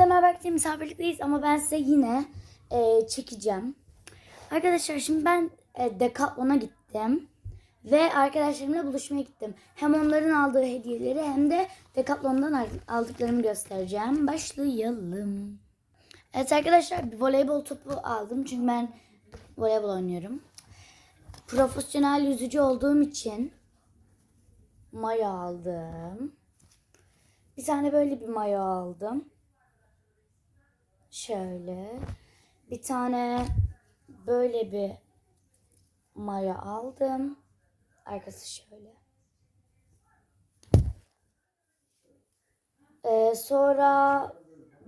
Hepinize merhaba arkadaşlar misafirlikteyiz ama ben size yine e, çekeceğim. Arkadaşlar şimdi ben e, Decathlon'a gittim. Ve arkadaşlarımla buluşmaya gittim. Hem onların aldığı hediyeleri hem de Decathlon'dan al- aldıklarımı göstereceğim. Başlayalım. Evet arkadaşlar bir voleybol topu aldım. Çünkü ben voleybol oynuyorum. Profesyonel yüzücü olduğum için mayo aldım. Bir tane böyle bir mayo aldım. Şöyle. Bir tane böyle bir mayo aldım. Arkası şöyle. Ee, sonra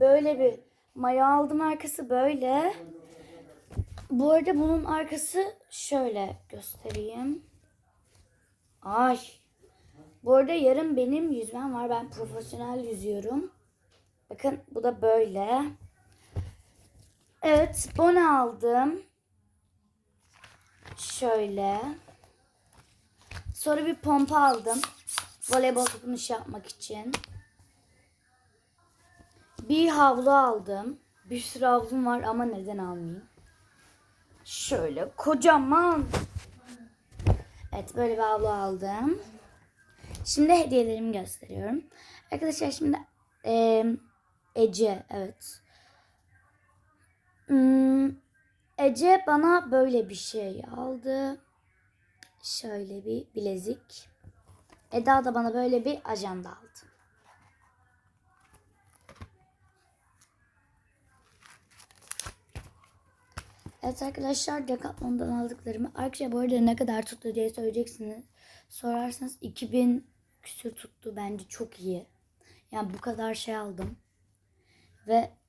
böyle bir mayo aldım. Arkası böyle. Bu arada bunun arkası şöyle göstereyim. Ay. Bu arada yarın benim yüzmem var. Ben profesyonel yüzüyorum. Bakın bu da böyle. Evet, bone aldım. Şöyle. Sonra bir pompa aldım. Voleybol topunu şey yapmak için. Bir havlu aldım. Bir sürü havlum var ama neden almayayım? Şöyle kocaman. Evet böyle bir havlu aldım. Şimdi hediyelerimi gösteriyorum. Arkadaşlar şimdi eee, Ece evet. Hmm, Ece bana böyle bir şey aldı. Şöyle bir bilezik. Eda da bana böyle bir ajanda aldı. Evet arkadaşlar Decathlon'dan aldıklarımı. Arkadaşlar bu arada ne kadar tuttu diye söyleyeceksiniz. Sorarsanız 2000 küsür tuttu. Bence çok iyi. Yani bu kadar şey aldım. Ve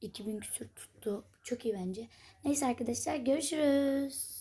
2000 küsür tuttu. Çok iyi bence. Neyse arkadaşlar görüşürüz.